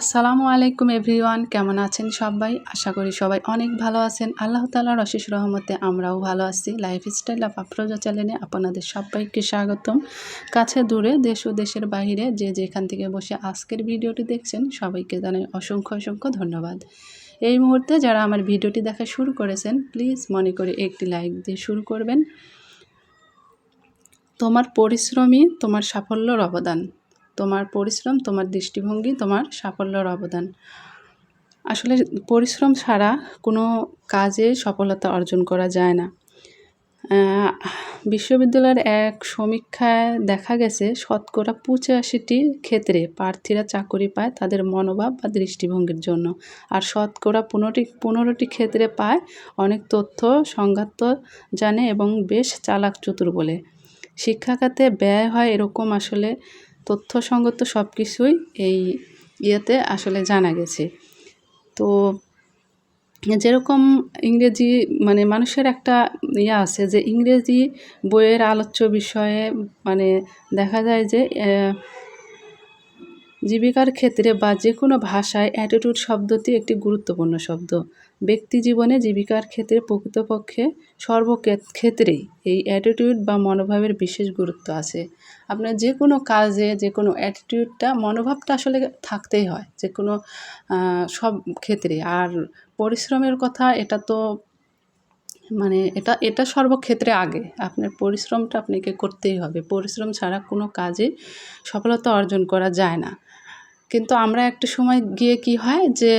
আসসালামু আলাইকুম এভরিওয়ান, কেমন আছেন সবাই? আশা করি সবাই অনেক ভালো আছেন। আল্লাহ তালার অশেষ রহমতে আমরাও ভালো আছি। লাইফস্টাইল অফ আফরোজা চ্যানেলে আপনাদের সবাইকে স্বাগতম। কাছে দূরে, দেশ ও দেশের বাইরে যে যেখান থেকে বসে আজকের ভিডিওটি দেখছেন, সবাইকে জানাই অসংখ্য অসংখ্য ধন্যবাদ। এই মুহূর্তে যারা আমার ভিডিওটি দেখা শুরু করেছেন, প্লিজ মনে করে একটি লাইক দিয়ে শুরু করবেন। তোমার পরিশ্রমই তোমার সাফল্যর অবদান। তোমার পরিশ্রম, তোমার দৃষ্টিভঙ্গি, তোমার সাফল্যর অবদান। আসলে পরিশ্রম ছাড়া কোনো কাজে সফলতা অর্জন করা যায় না। বিশ্ববিদ্যালয়ের এক সমীক্ষায় দেখা গেছে, শতকরা পঁচাশিটি ক্ষেত্রে প্রার্থীরা চাকরি পায় তাদের মনোভাব বা দৃষ্টিভঙ্গির জন্য। আর শতকরা পনেরোটি পনেরোটি ক্ষেত্রে পায় অনেক তথ্য, সংঘাত জানে এবং বেশ চালাক চতুর বলে। শিক্ষাখাতে ব্যয় হয় এরকম আসলে তথ্যসঙ্গত সব কিছুই এই ইয়েতে আসলে জানা গেছে। তো যেরকম ইংরেজি মানে মানুষের একটা ইয়ে আছে যে ইংরেজি বইয়ের আলোচ্য বিষয়ে মানে দেখা যায় যে জীবিকার ক্ষেত্রে বা যে কোনো ভাষায় অ্যাটিটিউড শব্দটি একটি গুরুত্বপূর্ণ শব্দ। ব্যক্তি জীবনে জীবিকার ক্ষেত্রে প্রকৃতপক্ষে সর্বক্ষেত্রেই এই অ্যাটিটিউড বা মনোভাবের বিশেষ গুরুত্ব আছে। আপনার যে কোনো কাজে যে কোনো অ্যাটিটিউডটা মনোভাবটা আসলে থাকতেই হয় যে কোনো সব ক্ষেত্রে। আর পরিশ্রমের কথা, এটা তো মানে এটা এটা সর্বক্ষেত্রে আগে। আপনার পরিশ্রমটা আপনাকে করতেই হবে। পরিশ্রম ছাড়া কোনো কাজে সফলতা অর্জন করা যায় না। কিন্তু আমরা একটা সময় গিয়ে কি হয় যে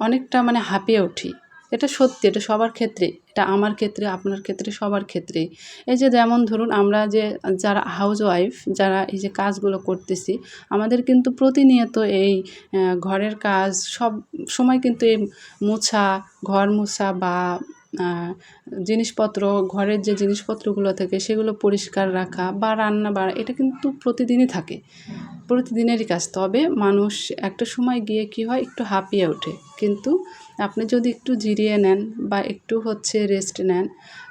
অনেকটা মানে হাঁপিয়ে উঠি। এটা সত্যি, এটা সবার ক্ষেত্রে, এটা আমার ক্ষেত্রে, আপনার ক্ষেত্রে, সবার ক্ষেত্রে। এই যে যেমন ধরুন আমরা যে, যারা হাউস ওয়াইফ যারা এই যে কাজগুলো করতেছি, আমাদের কিন্তু প্রতিনিয়ত এই ঘরের কাজ সব সময় কিন্তু এই মোছা, ঘর মোছা বা জিনিসপত্র, ঘরের যে জিনিসপত্রগুলো থাকে সেগুলো পরিষ্কার রাখা বা রান্না বাড়া এটা কিন্তু প্রতিদিনই থাকে। প্রতিদিনেরই কাজ। তবে মানুষ একটা সময় গিয়ে কি হয়? একটু হাঁপিয়ে ওঠে। কিন্তু আপনি যদি একটু জিরিয়ে নেন বা একটু হচ্ছে রেস্ট নেন,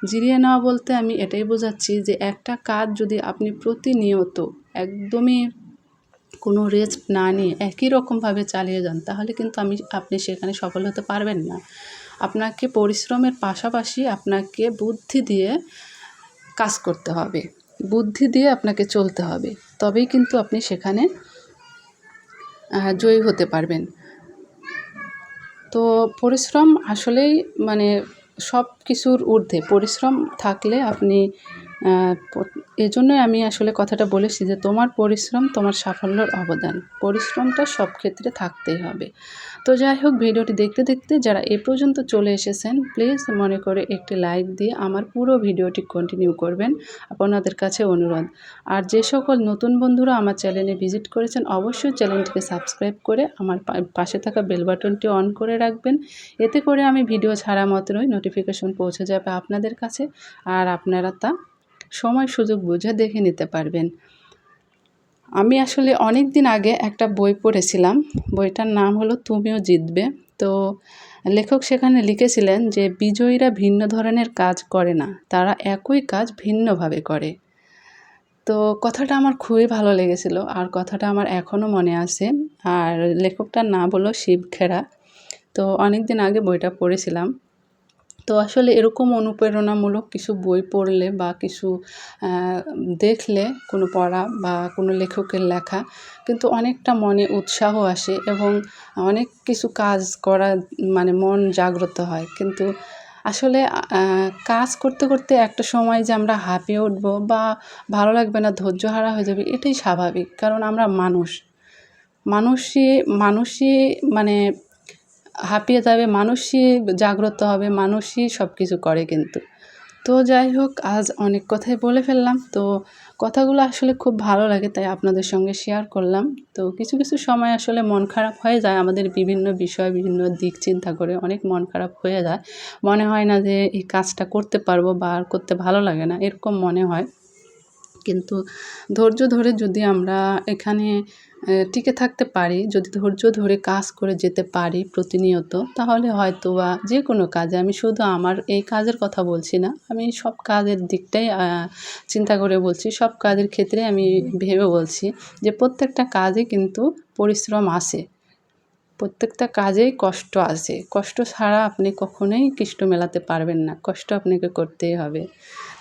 জিরিয়ে নেওয়া বলতে আমি এটাই বোঝাচ্ছি যে একটা কাজ যদি আপনি প্রতিনিয়ত একদমই কোনো রেস্ট না নিয়ে একই রকমভাবে চালিয়ে যান, তাহলে কিন্তু আমি, আপনি সেখানে সফল হতে পারবেন না। আপনাকে পরিশ্রমের পাশাপাশি আপনাকে বুদ্ধি দিয়ে কাজ করতে হবে। বুদ্ধি দিয়ে আপনাকে চলতে হবে। তবেই কিন্তু আপনি সেখানে জয়ী হতে পারবেন। তো পরিশ্রম আসলেই মানে সব কিছুর ঊর্ধ্বে। পরিশ্রম থাকলে আপনি এজন্যই আমি আসলে কথাটা বলেছি যে তোমার পরিশ্রম, তোমার সাফল্যর অবদান। পরিশ্রমটা সব ক্ষেত্রে থাকতেই হবে। তো যাই হোক, ভিডিওটি দেখতে দেখতে যারা এ পর্যন্ত চলে এসেছেন প্লিজ মনে করে একটি লাইক দিয়ে আমার পুরো ভিডিওটি কন্টিনিউ করবেন। আপনাদের কাছে অনুরোধ। আর যে সকল নতুন বন্ধুরা আমার চ্যানেলে ভিজিট করেছেন, অবশ্যই চ্যানেলটিকে সাবস্ক্রাইব করে আমার পাশে থাকা বেল বাটনটি অন করে রাখবেন। এতে করে আমি ভিডিও ছাড়া মাত্রই নোটিফিকেশন পৌঁছে যাবে আপনাদের কাছে। আর আপনারা তা সময় সুযোগ বুঝে দেখে নিতে পারবেন। আমি আসলে অনেক দিন আগে একটা বই পড়েছিলাম। বইটার নাম হলো তুমিও জিতবে তো লেখক সেখানে লিখেছিলেন যে, বিজয়ীরা ভিন্ন ধরনের কাজ করে না, তারা একই কাজ ভিন্নভাবে করে। তো কথাটা আমার খুবই ভালো লেগেছিল, আর কথাটা আমার এখনও মনে আছে। আর লেখকটার নাম হলো শিব খেরা তো অনেক দিন আগে বইটা পড়েছিলাম। তো আসলে এরকম অনুপ্রেরণামূলক কিছু বই পড়লে বা কিছু দেখলে কোনো পড়া বা কোনো লেখকের লেখা কিন্তু অনেকটা মনে উৎসাহ আসে এবং অনেক কিছু কাজ করা মানে মন জাগ্রত হয়। কিন্তু আসলে কাজ করতে করতে একটা সময় যে আমরা হাঁপিয়ে উঠবো বা ভালো লাগবে না, ধৈর্য হারা হয়ে যাবে, এটাই স্বাভাবিক। কারণ আমরা মানুষ। মানুষই মানুষই মানে হাঁপিয়ে যাবে, মানুষই জাগ্রত হবে, মানুষই সব কিছু করে কিন্তু। তো যাই হোক, আজ অনেক কথাই বলে ফেললাম। তো কথাগুলো আসলে খুব ভালো লাগে, তাই আপনাদের সঙ্গে শেয়ার করলাম। তো কিছু কিছু সময় আসলে মন খারাপ হয়ে যায়, আমাদের বিভিন্ন বিষয়, বিভিন্ন দিক চিন্তা করে অনেক মন খারাপ হয়ে যায়। মনে হয় না যে এই কাজটা করতে পারব বা আর করতে ভালো লাগে না, এরকম মনে হয়। কিন্তু ধৈর্য ধরে যদি আমরা এখানে টিকে থাকতে পারি, যদি ধৈর্য ধরে কাজ করে যেতে পারি প্রতিনিয়ত, তাহলে হয়তো বা যে কোনো কাজে, আমি শুধু আমার এই কাজের কথা বলছি না, আমি সব কাজের দিকটাই চিন্তা করে বলছি, সব কাজের ক্ষেত্রে আমি ভেবে বলছি যে প্রত্যেকটা কাজে কিন্তু পরিশ্রম আসে। প্রত্যেকটা কাজেই কষ্ট আছে। কষ্ট ছাড়া আপনি কখনোই কৃষ্ট মেলাতে পারবেন না। কষ্ট আপনাকে করতেই হবে।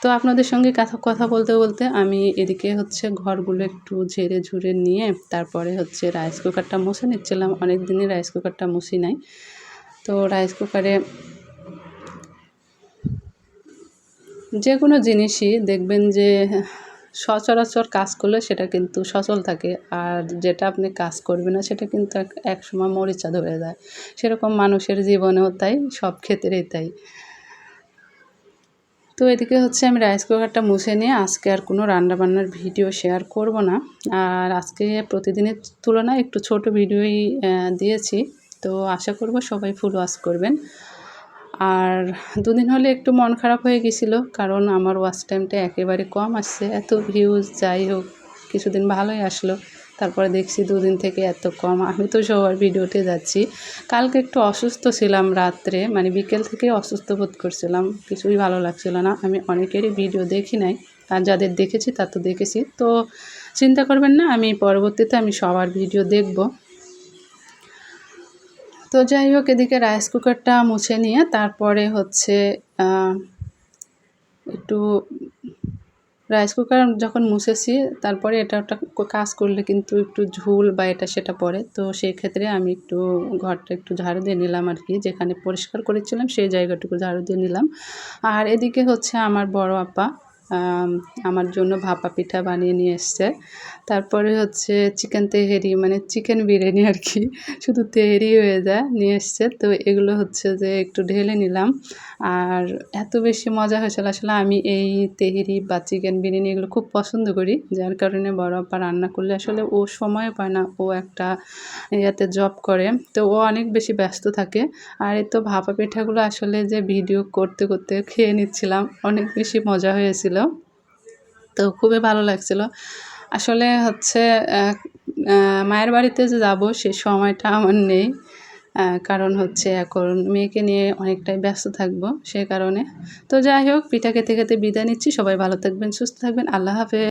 তো আপনাদের সঙ্গে কথা কথা বলতে বলতে আমি এদিকে হচ্ছে ঘরগুলো একটু ঝেড়ে ঝুড়ে নিয়ে তারপরে হচ্ছে রাইস কুকারটা মুছে নিচ্ছিলাম। অনেক দিনই রাইস কুকারটা মুছি নাই। তো রাইস কুকারে যে কোনো জিনিসই দেখবেন যে সচরাচর কাজ করলে সেটা কিন্তু সচল থাকে। আর যেটা আপনি কাজ করবেন না, সেটা কিন্তু এক এক সময় মরিচা ধরে যায়। সেরকম মানুষের জীবনেও তাই, সব ক্ষেত্রেই তাই। তো এদিকে হচ্ছে আমি রাইস কুকারটা মুছে নিয়ে আজকে আর কোনো রান্নাবান্নার ভিডিও শেয়ার করব না। আর আজকে প্রতিদিনের তুলনায় একটু ছোট ভিডিওই দিয়েছি। তো আশা করব সবাই ফুল ওয়াশ করবেন। আর দুদিন হলে একটু মন খারাপ হয়ে গেছিল, কারণ আমার ওয়াচ টাইমটা একেবারে কম আসছে। এত ভিউজ যাই হোক, কিছুদিন ভালোই আসলো। তারপরে দেখছি দুদিন থেকে এত কম। আমি তো সবার ভিডিওতে যাচ্ছি। কালকে একটু অসুস্থ ছিলাম রাত্রে মানে বিকেল থেকে অসুস্থ বোধ করছিলাম। কিছুই ভালো লাগছিল না। আমি অনেকেরই ভিডিও দেখি নাই। আর যাদের দেখেছি, তা তো দেখেছি। তো চিন্তা করবেন না, আমি পরবর্তীতে আমি সবার ভিডিও দেখব। তো যাই হোক, এদিকে রাইস কুকারটা মুছে নিয়ে তারপরে হচ্ছে একটু রাইস কুকার যখন মুছেছি, তারপরে এটা একটা কাজ করলে কিন্তু একটু ঝুল বা এটা সেটা পড়ে। তো সেই ক্ষেত্রে আমি একটু ঘরটা একটু ঝাড়ু দিয়ে নিলাম আর কি, যেখানে পরিষ্কার করেছিলাম সেই জায়গাটুকু ঝাড়ু দিয়ে নিলাম। আর এদিকে হচ্ছে আমার বড় আপা আমার জন্য ভাপা পিঠা বানিয়ে নিয়ে এসছে। তারপরে হচ্ছে চিকেন তেহেরি মানে চিকেন বিরিয়ানি আর কি। শুধু তেহেরি হয়ে যায়, নিয়ে এসছে। তো এগুলো হচ্ছে যে একটু ঢেলে নিলাম। আর এত বেশি মজা হয়েছিল আসলে আমি এই তেহেরি বা চিকেন বিরিয়ানি এগুলো খুব পছন্দ করি। যার কারণে বড় আপা রান্না করলে আসলে ও সময় পায় না, ও একটা ইয়াতে জব করে। তো ও অনেক বেশি ব্যস্ত থাকে। আর এই তো ভাপা পিঠাগুলো আসলে যে ভিডিও করতে করতে খেয়ে নিচ্ছিলাম, অনেক বেশি মজা হয়েছিল। তো খুবই ভালো লাগছিল। আসলে হচ্ছে মায়ের বাড়িতে যে যাব সে সময়টা আমার নেই। কারণ হচ্ছে এখন মেয়েকে নিয়ে অনেকটাই ব্যস্ত থাকব সে কারণে। তো যাই হোক পিঠা খেতে খেতে বিদায় নিচ্ছি। সবাই ভালো থাকবেন, সুস্থ থাকবেন। আল্লাহ হাফেজ।